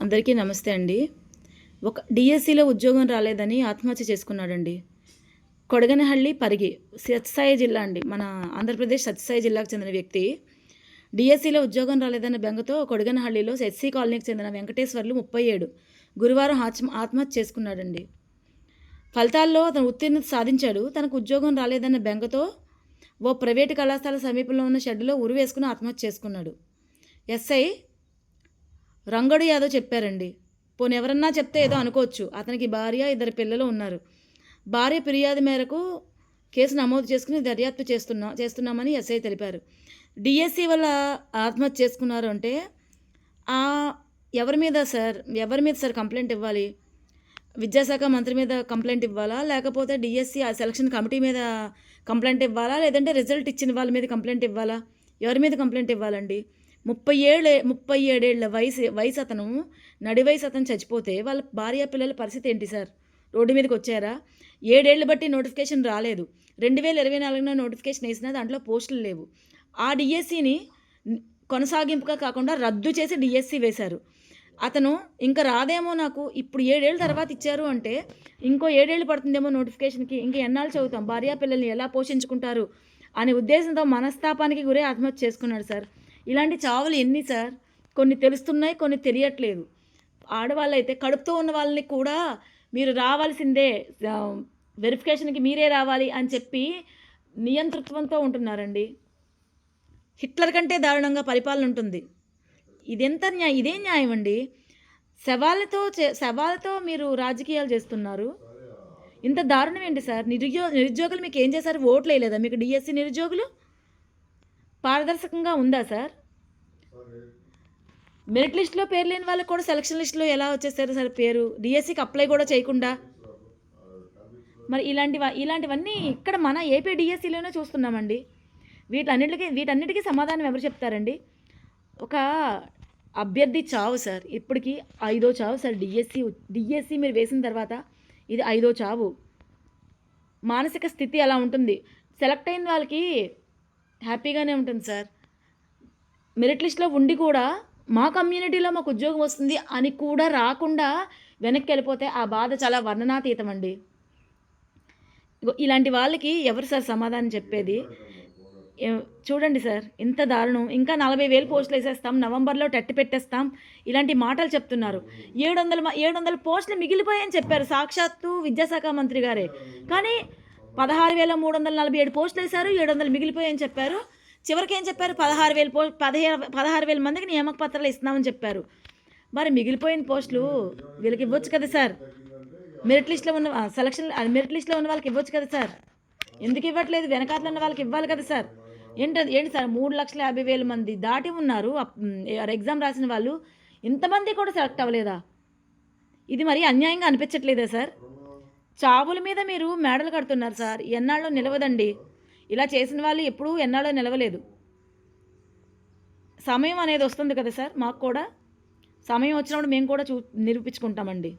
అందరికీ నమస్తే అండి. ఒక డిఎస్సిలో ఉద్యోగం రాలేదని ఆత్మహత్య చేసుకున్నాడండి. కొడగనహళ్ళి పరిగి సత్సాయి జిల్లా అండి. మన ఆంధ్రప్రదేశ్ సత్యసాయి జిల్లాకు చెందిన వ్యక్తి. డిఎస్సిలో ఉద్యోగం రాలేదన్న బెంగతో కొడగనహళ్ళిలో ఎస్సీ కాలనీకి చెందిన వెంకటేశ్వర్లు ముప్పై ఏడు గురువారం ఆత్మ ఆత్మహత్య చేసుకున్నాడండి. ఫలితాల్లో అతను ఉత్తీర్ణత సాధించాడు. తనకు ఉద్యోగం రాలేదన్న బెంగతో ఓ ప్రైవేటు కళాశాల సమీపంలో ఉన్న షెడ్లో ఉరి వేసుకుని ఆత్మహత్య చేసుకున్నాడు. ఎస్ఐ రంగడు యాదవ్ చెప్పారండి. పోనీ ఎవరన్నా చెప్తే ఏదో అనుకోవచ్చు. అతనికి భార్య ఇద్దరు పిల్లలు ఉన్నారు. భార్య ఫిర్యాదు మేరకు కేసు నమోదు చేసుకుని దర్యాప్తు చేస్తున్నా చేస్తున్నామని ఎస్ఐ తెలిపారు. డిఎస్సి వల్ల ఆత్మహత్య చేసుకున్నారు అంటే ఆ ఎవరి మీద సార్ ఎవరి మీద సార్ కంప్లైంట్ ఇవ్వాలి? విద్యాశాఖ మంత్రి మీద కంప్లైంట్ ఇవ్వాలా? లేకపోతే డిఎస్సి ఆ సెలక్షన్ కమిటీ మీద కంప్లైంట్ ఇవ్వాలా? లేదంటే రిజల్ట్ ఇచ్చిన వాళ్ళ మీద కంప్లైంట్ ఇవ్వాలా? ఎవరి మీద కంప్లైంట్ ఇవ్వాలండి? ముప్పై ఏళ్ళే ముప్పై ఏడేళ్ళ వయసు వయసు అతను నడి వయసు అతను చచ్చిపోతే వాళ్ళ భార్య పిల్లల పరిస్థితి ఏంటి సార్? రోడ్డు మీదకి వచ్చారా? ఏడేళ్ళు బట్టి నోటిఫికేషన్ రాలేదు. రెండు వేల ఇరవై నాలుగున నోటిఫికేషన్ వేసినా దాంట్లో పోస్టులు లేవు. ఆ డిఎస్సిని కొనసాగింపుగా కాకుండా రద్దు చేసి డిఎస్సి వేశారు. అతను ఇంకా రాదేమో నాకు ఇప్పుడు ఏడేళ్ళ తర్వాత ఇచ్చారు అంటే ఇంకో ఏడేళ్ళు పడుతుందేమో నోటిఫికేషన్కి ఇంకా ఎన్నాళ్ళు చదువుతాం? భార్యా పిల్లల్ని ఎలా పోషించుకుంటారు? అనే ఉద్దేశంతో మనస్తాపానికి గురే ఆత్మహత్య చేసుకున్నాడు సార్. ఇలాంటి చావులు ఎన్ని సార్? కొన్ని తెలుస్తున్నాయి కొన్ని తెలియట్లేదు. ఆడవాళ్ళు అయితే కడుపుతో ఉన్న వాళ్ళని కూడా మీరు రావాల్సిందే వెరిఫికేషన్కి మీరే రావాలి అని చెప్పి నియంతృత్వంతో ఉంటున్నారండి. హిట్లర్ కంటే దారుణంగా పరిపాలన ఉంటుంది. ఇదెంత న్యాయం? ఇదే న్యాయం అండి. శవాలతో చే శవాలతో మీరు రాజకీయాలు చేస్తున్నారు. ఇంత దారుణం ఏంటి సార్? నిరుద్యో నిరుద్యోగులు మీకు ఏం చేశారు? ఓట్లు వేయలేదా? మీకు డిఎస్సి నిరుద్యోగులు? పారదర్శకంగా ఉందా సార్? మెరిట్ లిస్ట్లో పేరు లేని వాళ్ళకి కూడా సెలక్షన్ లిస్ట్లో ఎలా వచ్చేసారు సార్ పేరు? డిఎస్సికి అప్లై కూడా చేయకుండా? మరి ఇలాంటి ఇలాంటివన్నీ ఇక్కడ మన ఏపీ డిఎస్సిలోనే చూస్తున్నామండి. వీటన్నిటికీ వీటన్నిటికీ సమాధానం ఎవరు చెప్తారండి? ఒక అభ్యర్థి చావు సార్. ఇప్పటికి ఐదో చావు సార్ డిఎస్సి డిఎస్సి మీరు వేసిన తర్వాత ఇది ఐదో చావు. మానసిక స్థితి అలా ఉంటుంది. సెలెక్ట్ అయిన వాళ్ళకి హ్యాపీగానే ఉంటుంది సార్. మెరిట్ లిస్ట్లో ఉండి కూడా మా కమ్యూనిటీలో మాకు ఉద్యోగం వస్తుంది అని కూడా రాకుండా వెనక్కి వెళ్ళిపోతే ఆ బాధ చాలా వర్ణనాతీతం అండి. ఇలాంటి వాళ్ళకి ఎవరు సార్ సమాధానం చెప్పేది? చూడండి సార్ ఇంత దారుణం. ఇంకా నలభై వేలు పోస్టులు వేసేస్తాం నవంబర్లో టెట్ పెట్టేస్తాం ఇలాంటి మాటలు చెప్తున్నారు. ఏడు వందల ఏడు వందల పోస్టులు మిగిలిపోయాయని చెప్పారు సాక్షాత్తు విద్యాశాఖ మంత్రి గారే. కానీ పదహారు వేల మూడు వందల నలభై ఏడు పోస్టులు వేశారు ఏడు వందలు మిగిలిపోయాయని చెప్పారు. చివరికి ఏం చెప్పారు? పదహారు వేల పో పదిహేను పదహారు వేల మందికి నియామక పత్రాలు ఇస్తున్నామని చెప్పారు. మరి మిగిలిపోయిన పోస్టులు వీళ్ళకి ఇవ్వచ్చు కదా సార్? మెరిట్ లిస్ట్లో ఉన్న సెలక్షన్ అది మెరిట్ లిస్ట్లో ఉన్న వాళ్ళకి ఇవ్వచ్చు కదా సార్? ఎందుకు ఇవ్వట్లేదు? వెనకాతలో ఉన్న వాళ్ళకి ఇవ్వాలి కదా సార్? ఏంటి ఏంటి సార్? మూడు లక్షల యాభై వేల మంది దాటి ఉన్నారు. ఎగ్జామ్ రాసిన వాళ్ళు ఇంతమంది కూడా సెలెక్ట్ అవ్వలేదా? ఇది మరి అన్యాయంగా అనిపించట్లేదా సార్? చావుల మీద మీరు మేడలు కడుతున్నారు సార్. ఎన్నాళ్ళు నిలవదండి. ఇలా చేసిన వాళ్ళు ఎప్పుడూ ఎన్నాళ్ళో నిలవలేదు. సమయం అనేది వస్తుంది కదా సార్ మాకు కూడా. సమయం వచ్చినప్పుడు మేము కూడా చూ నిరూపించుకుంటామండి.